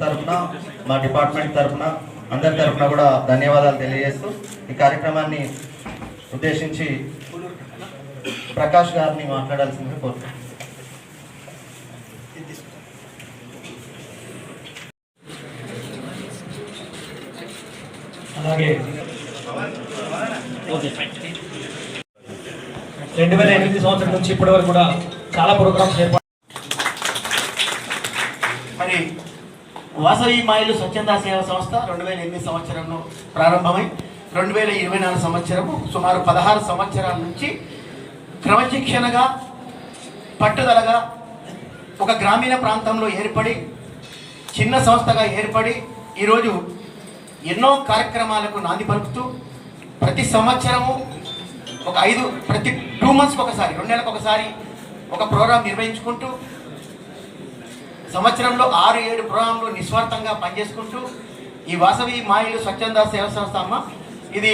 తరఫున మా డిపార్ట్మెంట్ తరఫున అందరి తరఫున కూడా ధన్యవాదాలు తెలియజేస్తూ ఈ కార్యక్రమాన్ని ఉద్దేశించి ప్రకాష్ గారిని మాట్లాడాల్సిందిగా కోరుతున్నాను. అలాగే రెండు వేల ఎనిమిది సంవత్సరం నుంచి ఇప్పటి వరకు కూడా చాలా ప్రోగ్రామ్స్ ఏర్పాటు మరి వాసవి మాయలు స్వచ్ఛంద సేవా సంస్థ రెండు వేల ఎనిమిది సంవత్సరంలో ప్రారంభమై రెండు వేల ఇరవై నాలుగు సంవత్సరము సుమారు పదహారు సంవత్సరాల నుంచి క్రమశిక్షణగా పట్టుదలగా ఒక గ్రామీణ ప్రాంతంలో ఏర్పడి చిన్న సంస్థగా ఏర్పడి ఈరోజు ఎన్నో కార్యక్రమాలకు నాంది పలుకుతూ ప్రతి సంవత్సరము ఒక ఐదు ప్రతి టూ మంత్స్కి ఒకసారి రెండు నెలలకు ఒకసారి ఒక ప్రోగ్రాం నిర్వహించుకుంటూ సంవత్సరంలో ఆరు ఏడు ప్రోగ్రాంలు నిస్వార్థంగా పనిచేసుకుంటూ ఈ వాసవి మాయలు స్వచ్ఛంద సేవ సంస్థ అమ్మ. ఇది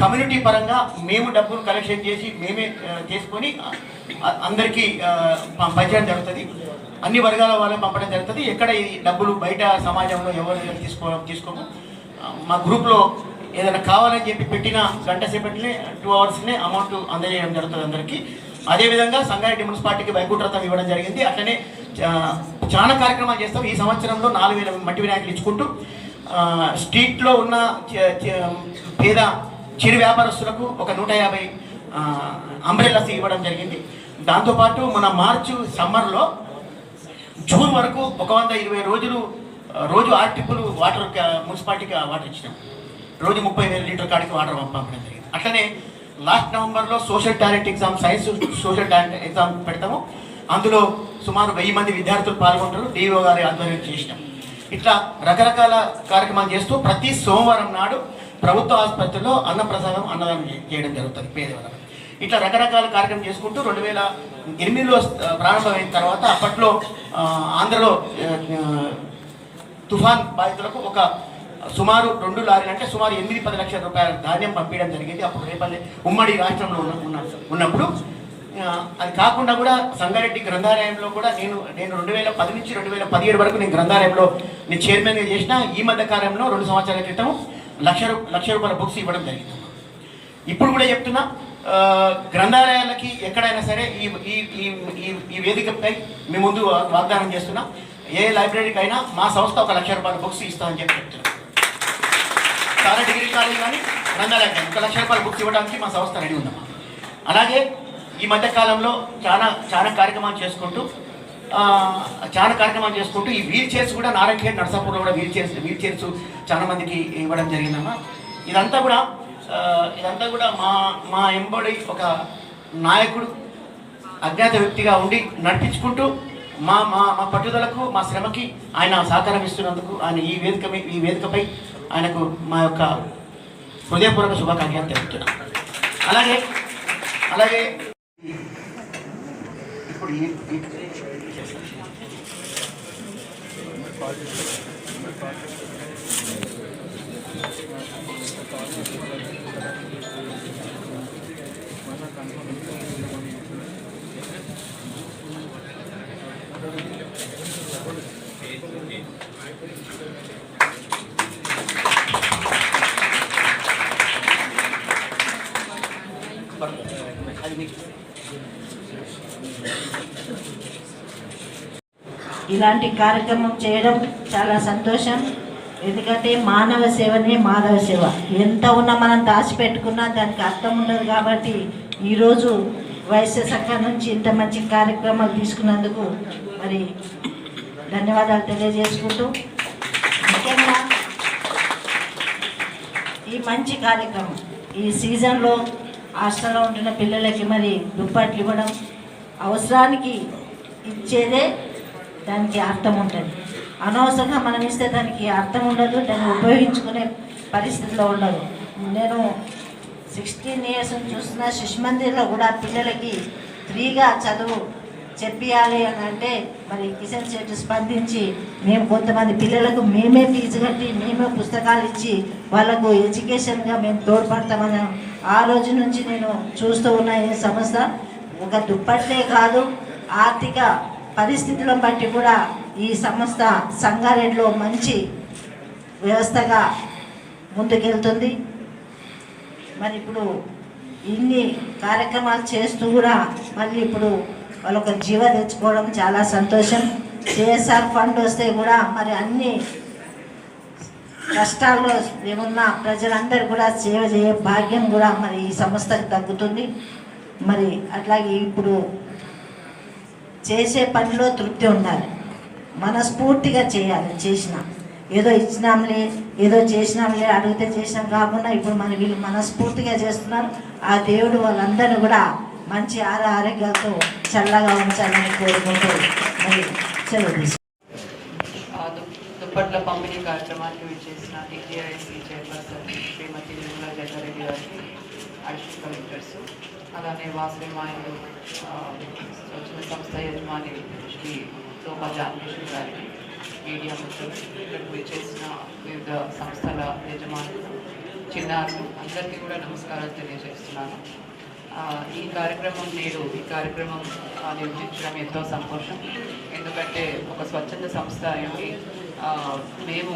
కమ్యూనిటీ పరంగా మేము డబ్బులు కలెక్షన్ చేసి మేమే చేసుకొని అందరికీ ఆ, పంచడం జరుగుతుంది. అన్ని వర్గాల వాళ్ళకి పంపడం జరుగుతుంది. ఎక్కడ ఈ డబ్బులు బయట సమాజంలో ఎవరు తీసుకో తీసుకోము. మా గ్రూప్లో ఏదైనా కావాలని చెప్పి పెట్టిన గంట సేపట్లే టూ అవర్స్నే అమౌంట్ అందజేయడం జరుగుతుంది అందరికీ. అదేవిధంగా సంగారెడ్డి మున్సిపాలిటీకి వైకుంఠరథం ఇవ్వడం జరిగింది. అట్లనే చాలా కార్యక్రమాలు చేస్తాం. ఈ సంవత్సరంలో నాలుగు వేల మట్టి వినాయకులు ఇచ్చుకుంటూ స్ట్రీట్లో ఉన్న పేద చిరు వ్యాపారస్తులకు ఒక నూట యాభై అంబ్రెల్లాస్ ఇవ్వడం జరిగింది. దాంతోపాటు మన మార్చు సమ్మర్లో జూన్ వరకు ఒక వంద ఇరవై రోజులు రోజు ఆరు ట్రిప్పులు వాటర్ మున్సిపాలిటీకి వాటర్ ఇచ్చినాం. రోజు ముప్పై వేల లీటర్ కాడికి వాటర్ పంపడం జరిగింది. అట్లనే లాస్ట్ నవంబర్లో social talent exam science social talent exam పెడతాము. అందులో సుమారు వెయ్యి మంది విద్యార్థులు పాల్గొంటారు. డిఓ గారి ఆధ్వర్యం చేసినాం. ఇట్లా రకరకాల కార్యక్రమాలు చేస్తూ ప్రతి సోమవారం నాడు ప్రభుత్వ ఆసుపత్రిలో అన్నప్రసాదం అన్నదానం చేయడం జరుగుతుంది. పేదవాళ్ళకి ఇట్లా రకరకాల కార్యక్రమం చేసుకుంటూ రెండు వేల ఎనిమిదిలో ప్రారంభమైన తర్వాత అప్పట్లో ఆంధ్రలో తుఫాన్ బాధితులకు ఒక సుమారు రెండు లారీలు అంటే సుమారు ఎనిమిది పది లక్షల రూపాయల ధాన్యం పంపించడం జరిగింది. అప్పుడు రేపల్లి ఉమ్మడి రాష్ట్రంలో ఉన్న ఉన్న- ఉన్నప్పుడు అది కాకుండా కూడా సంగారెడ్డి గ్రంథాలయంలో కూడా నేను నేను రెండు వేల పది నుంచి రెండు వేల పదిహేడు వరకు నేను గ్రంథాలయంలో నేను చైర్మన్గా చేసిన ఈ మధ్య కాలంలో రెండు సంవత్సరాల క్రితం లక్ష లక్ష రూపాయల బుక్స్ ఇవ్వడం జరిగింది. ఇప్పుడు కూడా చెప్తున్నా గ్రంథాలయాలకి ఎక్కడైనా సరే ఈ ఈ ఈ ఈ- ఈ వేదికపై మీ ముందు వాగ్దానం చేస్తున్నా ఏ లైబ్రరీకి అయినా మా సంస్థ ఒక లక్ష రూపాయల బుక్స్ ఇస్తామని చెప్పి చెప్తున్నాం. చాలా డిగ్రీ కాలేజ్ కానీ గ్రంథాలయం కానీ ఒక లక్ష రూపాయల బుక్స్ ఇవ్వడానికి మా సంస్థ రెడీ ఉందమ్మా. అలాగే ఈ మధ్య కాలంలో చాలా చాలా కార్యక్రమాలు చేసుకుంటూ చాలా కార్యక్రమాలు చేసుకుంటూ ఈ వీల్ చైర్స్ కూడా నారాయణఖేడ్ నర్సాపూర్లో కూడా వీల్ చైర్స్ వీల్ చైర్స్ చాలా మందికి ఇవ్వడం జరిగిందమ్మా. ఇదంతా కూడా ఇదంతా కూడా మా మా ఎంబడి ఒక నాయకుడు అజ్ఞాత వ్యక్తిగా ఉండి నడిపించుకుంటూ మా మా మా పట్టుదలకు మా శ్రమకి ఆయన సహకారం ఇస్తున్నందుకు ఆయన ఈ వేదిక ఈ వేదికపై ఆయనకు మా యొక్క హృదయపూర్వక శుభాకాంక్షలు తెలుపుతున్నాం. అలాగే అలాగే ఇప్పుడు ఈ ఈ- అది మీకు ఇలాంటి కార్యక్రమం చేయడం చాలా సంతోషం. ఎందుకంటే మానవ సేవనే మాధవ సేవ. ఎంత ఉన్నా మనం దాచిపెట్టుకున్నా దానికి అర్థం ఉండదు కాబట్టి ఈరోజు వైశ్య శాఖ నుంచి ఇంత మంచి కార్యక్రమాలు తీసుకున్నందుకు మరి ధన్యవాదాలు తెలియజేసుకుంటూ ముఖ్యంగా ఈ మంచి కార్యక్రమం ఈ సీజన్లో హాస్టల్లో ఉంటున్న పిల్లలకి మరి దుప్పట్లు ఇవ్వడం అవసరానికి ఇచ్చేదే దానికి అర్థం ఉంటుంది అనవసరంగా మనం ఇస్తే దానికి అర్థం ఉండదు దాన్ని ఉపయోగించుకునే పరిస్థితిలో ఉండదు. నేను సిక్స్టీన్ ఇయర్స్ చూస్తున్న శిశు మందిర్లో కూడా పిల్లలకి ఫ్రీగా చదువు చెప్పియాలి అని అంటే మరి కిషన్ శెట్టి స్పందించి మేము కొంతమంది పిల్లలకు మేమే ఫీజు కట్టి మేమే పుస్తకాలు ఇచ్చి వాళ్ళకు ఎడ్యుకేషన్గా మేము తోడ్పడతామని ఆ రోజు నుంచి నేను చూస్తూ ఉన్న ఈ సంస్థ ఒక దుప్పట్లే కాదు ఆర్థిక పరిస్థితులను బట్టి కూడా ఈ సంస్థ సంగారెడ్డిలో మంచి వ్యవస్థగా ముందుకెళ్తుంది. మరి ఇప్పుడు ఇన్ని కార్యక్రమాలు చేస్తూ కూడా మళ్ళీ ఇప్పుడు వాళ్ళొక జీవ తెచ్చుకోవడం చాలా సంతోషం. సిఎస్ఆర్ ఫండ్ వస్తే కూడా మరి అన్ని కష్టాల్లో ఉన్న ప్రజలందరూ కూడా సేవ చేయ భాగ్యం కూడా మరి ఈ సంస్థకు తగ్గుతుంది. మరి అట్లాగే ఇప్పుడు చేసే పనిలో తృప్తి ఉండాలి. మనస్ఫూర్తిగా చేయాలి చేసిన. ఏదో ఇచ్చినాంలే ఏదో చేసినాంలే అడిగితే చేసినాం కాకుండా ఇప్పుడు మన వీళ్ళు మనస్ఫూర్తిగా చేస్తున్నారు. ఆ దేవుడు వాళ్ళందరినీ కూడా మంచి ఆర ఆరోగ్యాలతో చల్లగా ఉంచాలని కోరుకుంటూ మరి సెలవు దుప్పట్ల పంపిణీ కార్యక్రమానికి విచ్చేసిన టీటీఐసి చైర్పర్సన్ శ్రీమతి నిర్మలా జగ్గారెడ్డి గారికి అడిషనల్ కలెక్టర్స్ అలానే వాసవి మాయలు స్వచ్ఛంద సంస్థ యజమాని శ్రీ శోభా జానకృష్ణ గారికి మీడియా మిత్రులు ఇక్కడికి విచ్చేసిన వివిధ సంస్థల యజమానులు చిన్నారులు అందరికీ కూడా నమస్కారాలు తెలియజేస్తున్నాను. ఈ కార్యక్రమం నేడు ఈ కార్యక్రమం ఆ, నిర్వహించడం ఎంతో సంతోషం. ఎందుకంటే ఒక స్వచ్ఛంద సంస్థ అయ్యి మేము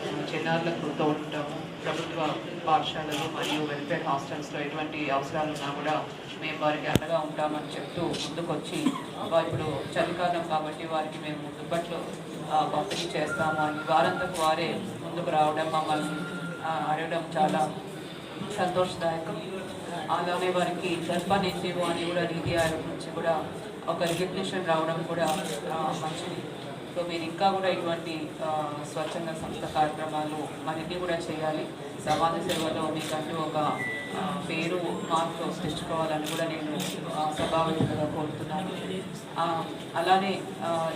ఆ, చిన్నారులకు తోడుంటాము ప్రభుత్వ పాఠశాలలు మరియు వెల్ఫేర్ హాస్టల్స్లో ఎటువంటి అవసరాలు ఉన్నా కూడా మేము వారికి అండగా ఉంటామని చెప్తూ ముందుకొచ్చి వా- ఇప్పుడు చలికాలం కాబట్టి వారికి మేము దుప్పట్లు పంపిణీ చేస్తాము అని వారంతకు వారే ముందుకు రావడం మమ్మల్ని అడగడం చాలా సంతోషదాయకం. అలానే వారికి దర్పణ్ ఇచ్చేవో అని కూడా నీతి ఆయోగ్ నుంచి కూడా ఒక రికగ్నిషన్ రావడం కూడా మంచిది. సో మీరు ఇంకా కూడా ఇటువంటి స్వచ్ఛంద సంస్థ కార్యక్రమాలు మరిన్ని కూడా చేయాలి. సమాజ సేవలో మీకంటూ ఒక పేరు మార్పు తెచ్చుకోవాలని కూడా నేను ఆ, కోరుతున్నాను. అలానే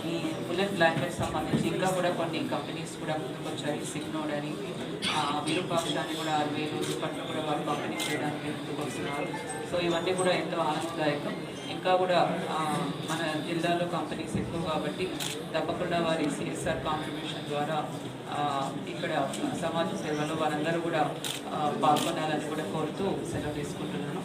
ఈ బుల్లెట్ లాంగ్వేజ్ సంబంధించి ఇంకా కూడా కొన్ని కంపెనీస్ కూడా ముందుకొచ్చాయి. సిగ్నోడ్ అని ఆ, విరూపాక్షాన్ని కూడా అరవై రోజుల పట్ల కూడా వాళ్ళు పంపిణీ చేయడానికి ముందుకు వస్తున్నారు సో ఇవన్నీ కూడా ఎంతో ఆనందదాయకం. ఇంకా కూడా మన జిల్లాలో కంపెనీస్ ఎక్కువ కాబట్టి తప్పకుండా వారి సిఎస్ఆర్ కాంట్రిబ్యూషన్ ద్వారా ఇక్కడ సమాజ సేవలో వారందరూ కూడా పాల్గొనాలని కూడా కోరుతూ సెలవు తీసుకుంటున్నాను.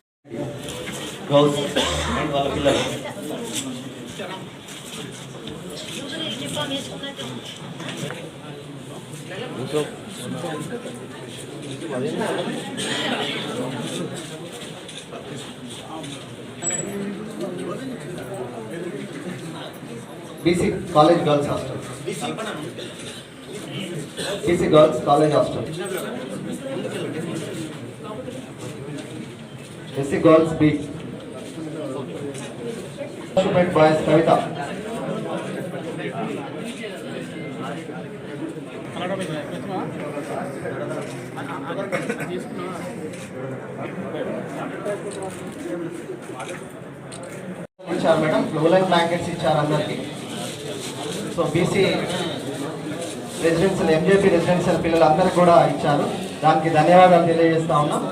BC college girls hostel. BC girls college hostel SC girls B boys Kavitha ఇచ్చారు మేడం రూలర్ బ్లాంకెట్స్ ఇచ్చారు అందరికి. So BC residential MJP residential పిల్లలందరికీ కూడా ఇచ్చారు. దానికి ధన్యవాదాలు తెలియజేస్తా ఉన్నాం.